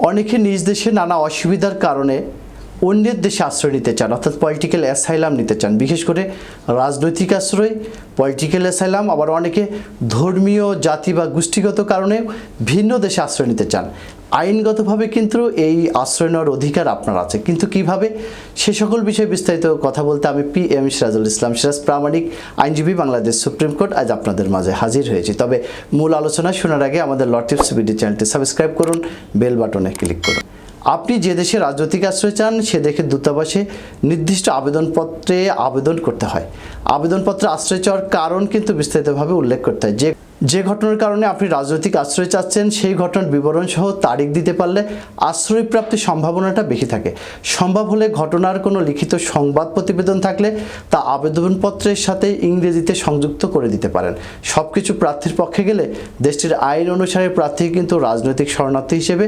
অনেকে নিজ দেশে নানা অসুবিধার কারণে অন্যের দেশে আশ্রয় নিতে চান, অর্থাৎ পলিটিক্যাল অ্যাসাইলাম নিতে চান, বিশেষ করে রাজনৈতিক আশ্রয় পলিটিক্যাল অ্যাসাইলাম আবার অনেকে ধর্মীয়, জাতি বা গোষ্ঠীগত কারণে ভিন্ন দেশে আশ্রয় নিতে চান। আইনগতভাবে কিন্তু এই আশ্রয় নেওয়ার অধিকার আপনার আছে। কিন্তু কীভাবে? সে সকল বিষয়ে বিস্তারিত কথা বলতে আমি পি এম সিরাজুল ইসলাম সিরাজ, প্রামাণিক আইনজীবী, বাংলাদেশ সুপ্রিম কোর্ট, আজ আপনাদের মাঝে হাজির হয়েছি। তবে মূল আলোচনা শোনার আগে আমাদের লটিপস বিডি চ্যানেলটি সাবস্ক্রাইব করুন, বেল বাটনে ক্লিক করুন। আপনি যে দেশে রাজনৈতিক আশ্রয় চান, সে দেখে দূতাবাসে নির্দিষ্ট আবেদনপত্রে আবেদন করতে হয়। আবেদনপত্রে আশ্রয় চাওয়ার কারণ কিন্তু বিস্তারিতভাবে উল্লেখ করতে হয়। যে যে ঘটনার কারণে আপনি রাজনৈতিক আশ্রয় চাচ্ছেন, সেই ঘটনার বিবরণ সহ তারিখ দিতে পারলে আশ্রয় প্রাপ্তির সম্ভাবনাটা বেশি থাকে। সম্ভব হলে ঘটনার কোনো লিখিত সংবাদ প্রতিবেদন থাকলে তা আবেদনপত্রের সাথে ইংরেজিতে সংযুক্ত করে দিতে পারেন। সব কিছু প্রার্থীর পক্ষে গেলে দেশটির আইন অনুসারে প্রার্থী কিন্তু রাজনৈতিক শরণার্থী হিসেবে